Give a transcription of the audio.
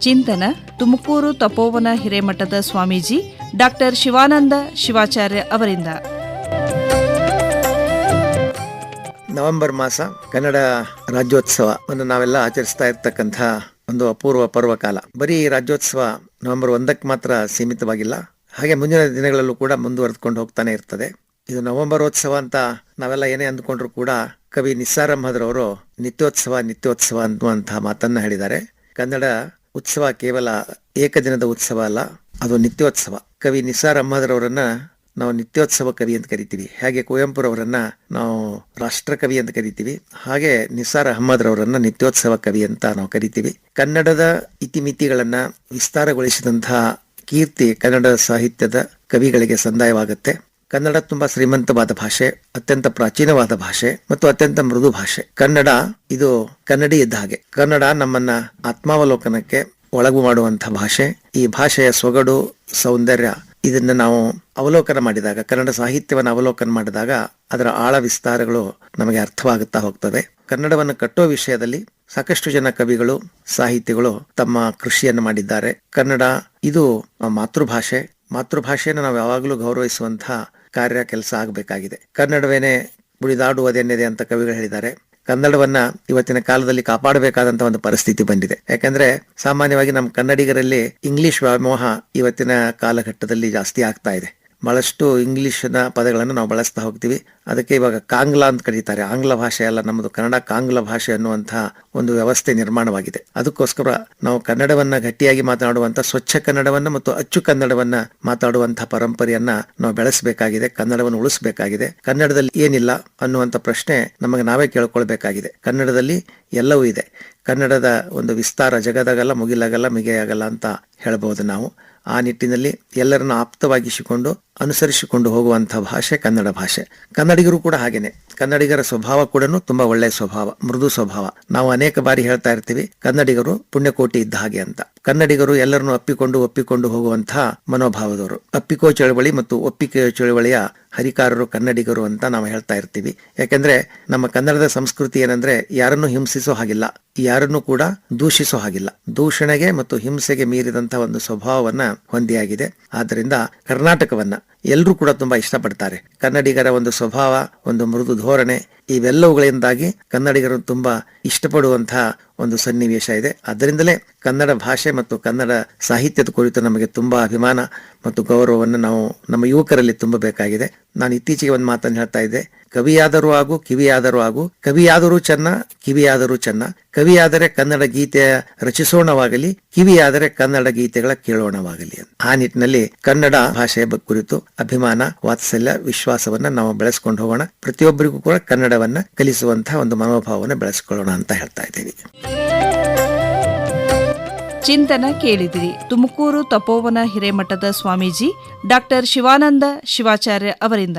ಚಿಂತನ ತುಮಕೂರು ತಪೋವನ ಹಿರೇಮಠದ ಸ್ವಾಮೀಜಿ ಡಾಕ್ಟರ್ ಶಿವಾನಂದ ಶಿವಾಚಾರ್ಯ ಅವರಿಂದ. ನವೆಂಬರ್ ಮಾಸ ಕನ್ನಡ ರಾಜ್ಯೋತ್ಸವವನ್ನು ನಾವೆಲ್ಲ ಆಚರಿಸ್ತಾ ಇರ್ತಕ್ಕಂಥ ಒಂದು ಅಪೂರ್ವ ಪರ್ವಕಾಲ. ಬರೀ ರಾಜ್ಯೋತ್ಸವ ನವೆಂಬರ್ ಒಂದಕ್ಕೆ ಮಾತ್ರ ಸೀಮಿತವಾಗಿಲ್ಲ. ಹಾಗೆ ಮುಂದಿನ ದಿನಗಳಲ್ಲೂ ಕೂಡ ಮುಂದುವರೆದುಕೊಂಡು ಹೋಗ್ತಾನೆ ಇರ್ತದೆ. ಇದು ನವೆಂಬರೋತ್ಸವ ಅಂತ ನಾವೆಲ್ಲ ಏನೇ ಅಂದ್ಕೊಂಡ್ರು ಕೂಡ ಕವಿ ನಿಸ್ಸಾರಂಭದ್ರವರು ನಿತ್ಯೋತ್ಸವ ನಿತ್ಯೋತ್ಸವ ಅನ್ನುವಂತಹ ಮಾತನ್ನ ಹೇಳಿದ್ದಾರೆ. ಕನ್ನಡ ಉತ್ಸವ ಕೇವಲ ಏಕದಿನದ ಉತ್ಸವ ಅಲ್ಲ, ಅದು ನಿತ್ಯೋತ್ಸವ. ಕವಿ ನಿಸಾರ್ ಅಹಮದ್ರವರನ್ನ ನಾವು ನಿತ್ಯೋತ್ಸವ ಕವಿ ಅಂತ ಕರಿತೀವಿ. ಹಾಗೆ ಕುವೆಂಪುರವರನ್ನ ನಾವು ರಾಷ್ಟ್ರಕವಿ ಅಂತ ಕರಿತೀವಿ. ಹಾಗೆ ನಿಸಾರ್ ಅಹಮದ್ರವರನ್ನ ನಿತ್ಯೋತ್ಸವ ಕವಿ ಅಂತ ನಾವು ಕರಿತೀವಿ. ಕನ್ನಡದ ಇತಿಮಿತಿಗಳನ್ನ ವಿಸ್ತಾರಗೊಳಿಸಿದಂತಹ ಕೀರ್ತಿ ಕನ್ನಡ ಸಾಹಿತ್ಯದ ಕವಿಗಳಿಗೆ ಸಂದಾಯವಾಗುತ್ತೆ. ಕನ್ನಡ ತುಂಬಾ ಶ್ರೀಮಂತವಾದ ಭಾಷೆ, ಅತ್ಯಂತ ಪ್ರಾಚೀನವಾದ ಭಾಷೆ ಮತ್ತು ಅತ್ಯಂತ ಮೃದು ಭಾಷೆ. ಕನ್ನಡ ಇದು ಕನ್ನಡಿ ಇದ್ದ ಹಾಗೆ. ಕನ್ನಡ ನಮ್ಮನ್ನ ಆತ್ಮಾವಲೋಕನಕ್ಕೆ ಒಳಗು ಮಾಡುವಂತಹ ಭಾಷೆ. ಈ ಭಾಷೆಯ ಸೊಗಡು, ಸೌಂದರ್ಯ ಇದನ್ನ ನಾವು ಅವಲೋಕನ ಮಾಡಿದಾಗ, ಕನ್ನಡ ಸಾಹಿತ್ಯವನ್ನು ಅವಲೋಕನ ಮಾಡಿದಾಗ ಅದರ ಆಳ ವಿಸ್ತಾರಗಳು ನಮಗೆ ಅರ್ಥವಾಗುತ್ತಾ ಹೋಗ್ತವೆ. ಕನ್ನಡವನ್ನು ಕಟ್ಟುವ ವಿಷಯದಲ್ಲಿ ಸಾಕಷ್ಟು ಜನ ಕವಿಗಳು, ಸಾಹಿತಿಗಳು ತಮ್ಮ ಕೃಷಿಯನ್ನು ಮಾಡಿದ್ದಾರೆ. ಕನ್ನಡ ಇದು ಮಾತೃಭಾಷೆ. ಮಾತೃಭಾಷೆಯನ್ನು ನಾವು ಯಾವಾಗಲೂ ಗೌರವಿಸುವಂತಹ ಕಾರ್ಯ ಕೆಲಸ ಆಗಬೇಕಾಗಿದೆ. ಕನ್ನಡವೇನೆ ಉಳಿದಾಡುವುದೇನಿದೆ ಅಂತ ಕವಿಗಳು ಹೇಳಿದ್ದಾರೆ. ಕನ್ನಡವನ್ನ ಇವತ್ತಿನ ಕಾಲದಲ್ಲಿ ಕಾಪಾಡಬೇಕಾದಂತ ಒಂದು ಪರಿಸ್ಥಿತಿ ಬಂದಿದೆ. ಯಾಕಂದ್ರೆ ಸಾಮಾನ್ಯವಾಗಿ ನಮ್ಮ ಕನ್ನಡಿಗರಲ್ಲಿ ಇಂಗ್ಲಿಷ್ ವ್ಯಾಮೋಹ ಇವತ್ತಿನ ಕಾಲಘಟ್ಟದಲ್ಲಿ ಜಾಸ್ತಿ ಆಗ್ತಾ ಇದೆ. ಬಹಳಷ್ಟು ಇಂಗ್ಲೀಷಿನ ಪದಗಳನ್ನು ನಾವು ಬಳಸ್ತಾ ಹೋಗ್ತೀವಿ. ಅದಕ್ಕೆ ಇವಾಗ ಕಾಂಗ್ಲಾ ಅಂತ ಕರೀತಾರೆ. ಆಂಗ್ಲ ಭಾಷೆ ಅಲ್ಲ, ನಮ್ಮದು ಕನ್ನಡ ಕಾಂಗ್ಲ ಭಾಷೆ ಅನ್ನುವಂತಹ ಒಂದು ವ್ಯವಸ್ಥೆ ನಿರ್ಮಾಣವಾಗಿದೆ. ಅದಕ್ಕೋಸ್ಕರ ನಾವು ಕನ್ನಡವನ್ನ ಗಟ್ಟಿಯಾಗಿ ಮಾತನಾಡುವಂತ ಸ್ವಚ್ಛ ಕನ್ನಡವನ್ನ ಮತ್ತು ಅಚ್ಚು ಕನ್ನಡವನ್ನ ಮಾತಾಡುವಂತಹ ಪರಂಪರೆಯನ್ನ ನಾವು ಬೆಳೆಸಬೇಕಾಗಿದೆ, ಕನ್ನಡವನ್ನು ಉಳಿಸಬೇಕಾಗಿದೆ. ಕನ್ನಡದಲ್ಲಿ ಏನಿಲ್ಲ ಅನ್ನುವಂಥ ಪ್ರಶ್ನೆ ನಮಗೆ ನಾವೇ ಕೇಳ್ಕೊಳ್ಬೇಕಾಗಿದೆ. ಕನ್ನಡದಲ್ಲಿ ಎಲ್ಲವೂ ಇದೆ. ಕನ್ನಡದ ಒಂದು ವಿಸ್ತಾರ ಜಗದಾಗಲ್ಲ ಮುಗಿಲಾಗಲ್ಲ ಮಿಗೆಯಾಗಲ್ಲ ಅಂತ ಹೇಳ್ಬೋದು ನಾವು. ಆ ನಿಟ್ಟಿನಲ್ಲಿ ಎಲ್ಲರನ್ನು ಆಪ್ತವಾಗಿಸಿಕೊಂಡು ಅನುಸರಿಸಿಕೊಂಡು ಹೋಗುವಂಥ ಭಾಷೆ ಕನ್ನಡ ಭಾಷೆ. ಕನ್ನಡಿಗರು ಕೂಡ ಹಾಗೇನೆ. ಕನ್ನಡಿಗರ ಸ್ವಭಾವ ಕೂಡ ತುಂಬಾ ಒಳ್ಳೆಯ ಸ್ವಭಾವ, ಮೃದು ಸ್ವಭಾವ. ನಾವು ಅನೇಕ ಬಾರಿ ಹೇಳ್ತಾ ಇರ್ತೀವಿ, ಕನ್ನಡಿಗರು ಪುಣ್ಯಕೋಟಿ ಇದ್ದ ಹಾಗೆ ಅಂತ. ಕನ್ನಡಿಗರು ಎಲ್ಲರನ್ನು ಅಪ್ಪಿಕೊಂಡು ಒಪ್ಪಿಕೊಂಡು ಹೋಗುವಂತಹ ಮನೋಭಾವದವರು. ಅಪ್ಪಿಕೋ ಚಳವಳಿ ಮತ್ತು ಒಪ್ಪಿಕೆಯ ಚಳವಳಿಯ ಹರಿಕಾರರು ಕನ್ನಡಿಗರು ಅಂತ ನಾವು ಹೇಳ್ತಾ ಇರ್ತೀವಿ. ಯಾಕೆಂದ್ರೆ ನಮ್ಮ ಕನ್ನಡದ ಸಂಸ್ಕೃತಿ ಏನಂದ್ರೆ ಯಾರನ್ನು ಹಿಂಸಿಸೋ ಹಾಗಿಲ್ಲ, ಯಾರನ್ನು ಕೂಡ ದೂಷಿಸೋ ಹಾಗಿಲ್ಲ. ದೂಷಣೆಗೆ ಮತ್ತು ಹಿಂಸೆಗೆ ಮೀರಿದಂತಹ ಒಂದು ಸ್ವಭಾವವನ್ನ ಹೊಂದಿಯಾಗಿದೆ. ಆದ್ದರಿಂದ ಕರ್ನಾಟಕವನ್ನ ಎಲ್ಲರೂ ಕೂಡ ತುಂಬಾ ಇಷ್ಟಪಡ್ತಾರೆ. ಕನ್ನಡಿಗರ ಒಂದು ಸ್ವಭಾವ, ಒಂದು ಮೃದು ಧೋರಣೆ ಇವೆಲ್ಲವುಗಳಿಂದಾಗಿ ಕನ್ನಡಿಗರು ತುಂಬಾ ಇಷ್ಟಪಡುವಂತಹ ಒಂದು ಸನ್ನಿವೇಶ ಇದೆ. ಅದರಿಂದಲೇ ಕನ್ನಡ ಭಾಷೆ ಮತ್ತು ಕನ್ನಡ ಸಾಹಿತ್ಯದ ಕುರಿತು ನಮಗೆ ತುಂಬಾ ಅಭಿಮಾನ ಮತ್ತು ಗೌರವವನ್ನು ನಾವು ನಮ್ಮ ಯುವಕರಲ್ಲಿ ತುಂಬಬೇಕಾಗಿದೆ. ನಾನು ಇತ್ತೀಚೆಗೆ ಒಂದು ಮಾತನ್ನು ಹೇಳ್ತಾ ಇದ್ದೆ. ಕವಿಯಾದರೂ ಆಗು, ಕಿವಿಯಾದರೂ ಆಗು. ಕವಿಯಾದರೂ ಚೆನ್ನ, ಕಿವಿಯಾದರೂ ಚೆನ್ನ. ಕವಿಯಾದರೆ ಕನ್ನಡ ಗೀತೆ ರಚಿಸೋಣವಾಗಲಿ, ಕಿವಿಯಾದರೆ ಕನ್ನಡ ಗೀತೆಗಳ ಕೇಳೋಣವಾಗಲಿ ಆ ನಿಟ್ಟಿನಲ್ಲಿ ಕನ್ನಡ ಭಾಷೆಯ ಕುರಿತು ಅಭಿಮಾನ, ವಾತ್ಸಲ್ಯ, ವಿಶ್ವಾಸವನ್ನ ನಾವು ಬೆಳೆಸ್ಕೊಂಡು ಹೋಗೋಣ. ಪ್ರತಿಯೊಬ್ಬರಿಗೂ ಕೂಡ ಕನ್ನಡವನ್ನ ಕಲಿಸುವಂತಹ ಒಂದು ಮನೋಭಾವವನ್ನು ಬೆಳೆಸ್ಕೊಳ್ಳೋಣ ಅಂತ ಹೇಳ್ತಾ ಇದ್ದೀವಿ. ಚಿಂತನ ಕೇಳಿದಿರಿ. ತುಮಕೂರು ತಪೋವನ ಹಿರೇಮಠದ ಸ್ವಾಮೀಜಿ ಡಾಕ್ಟರ್ ಶಿವಾನಂದ ಶಿವಾಚಾರ್ಯ ಅವರಿಂದ.